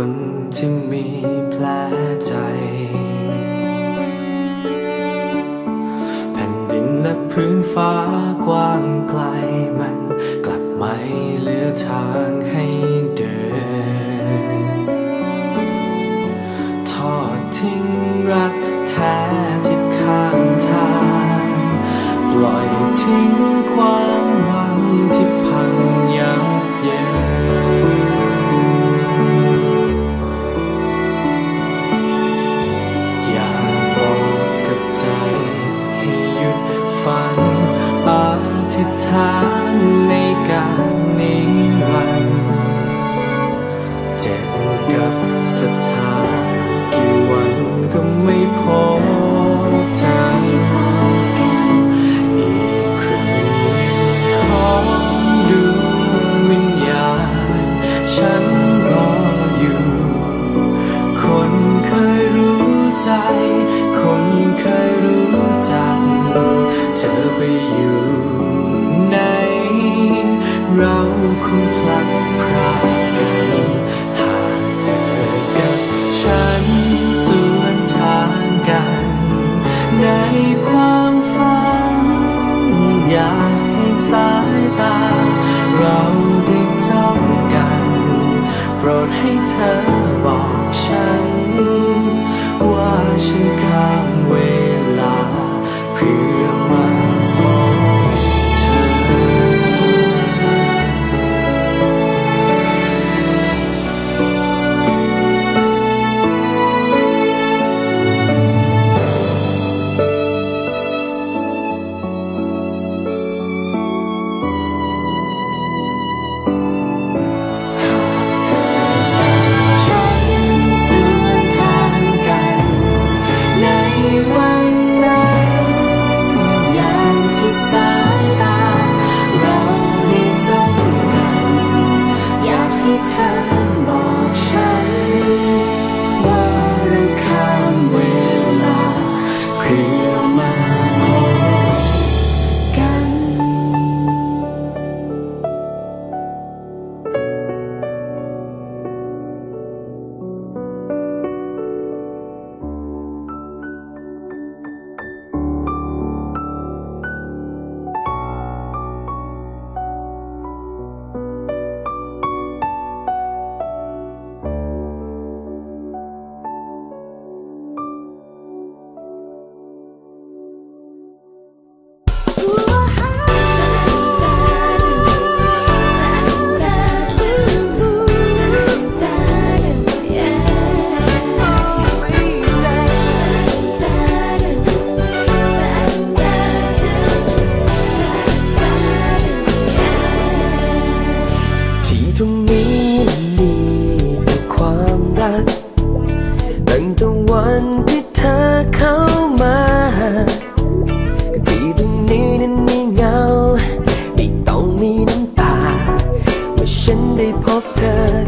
คนที่มีแผลใจ แผ่นดินและพื้นฟ้ากว้างไกลมันกลับไม่เหลือทางให้ เราคงพลัด ได้พบเธอ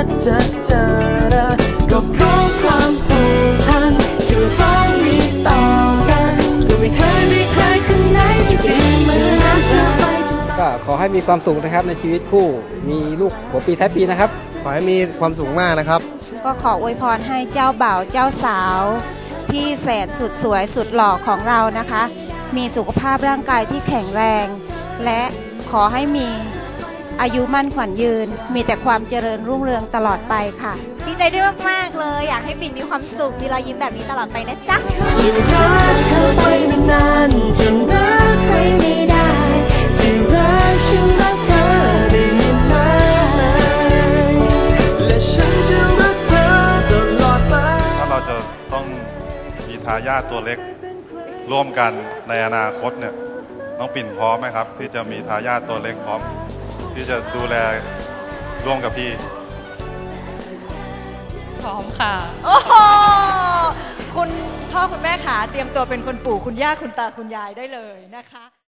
จาดิดัดจาจาดาก็เพราะความผูกพันที่เราสองมีต่อกันก็ไม่เคยมีใครคนไหนที่เปรียบเหมือนรักเธอไปจนก็ขอให้มีความสุขนะครับในชีวิตคู่ มีลูกหัวปีท้ายปีนะครับ ขอให้มีความสุขมากนะครับ ก็ขออวยพรให้เจ้าบ่าวเจ้าสาว ที่แสนสุดสวยสุดหล่อของเรานะคะ มีสุขภาพร่างกายที่แข็งแรง และขอให้มี อายุมั่นขวัญยืน มีแต่ความเจริญรุ่งเรืองตลอดไปค่ะ ดีใจด้วยมาก ๆ เลย อยากให้ปิ่นมีความสุข มีรอยยิ้มแบบนี้ตลอดไปนะจ๊ะที่รักเธอไปนานๆจนรักใครไม่ได้ที่รักฉันรักเธอได้ไหมและฉันจะรักเธอตลอดไปถ้าเราจะต้องมีทายาทตัวเล็กร่วมกันในอนาคตเนี่ยน้องปิ่นพร้อมไหมครับ ที่จะมีทายาทตัวเล็กพร้อม ที่จะดูแลร่วมกับพี่ พร้อมค่ะ โอ้โหคุณพ่อคุณแม่ขาเตรียมตัวเป็นคุณปู่คุณย่าคุณตาคุณยายได้เลยนะคะ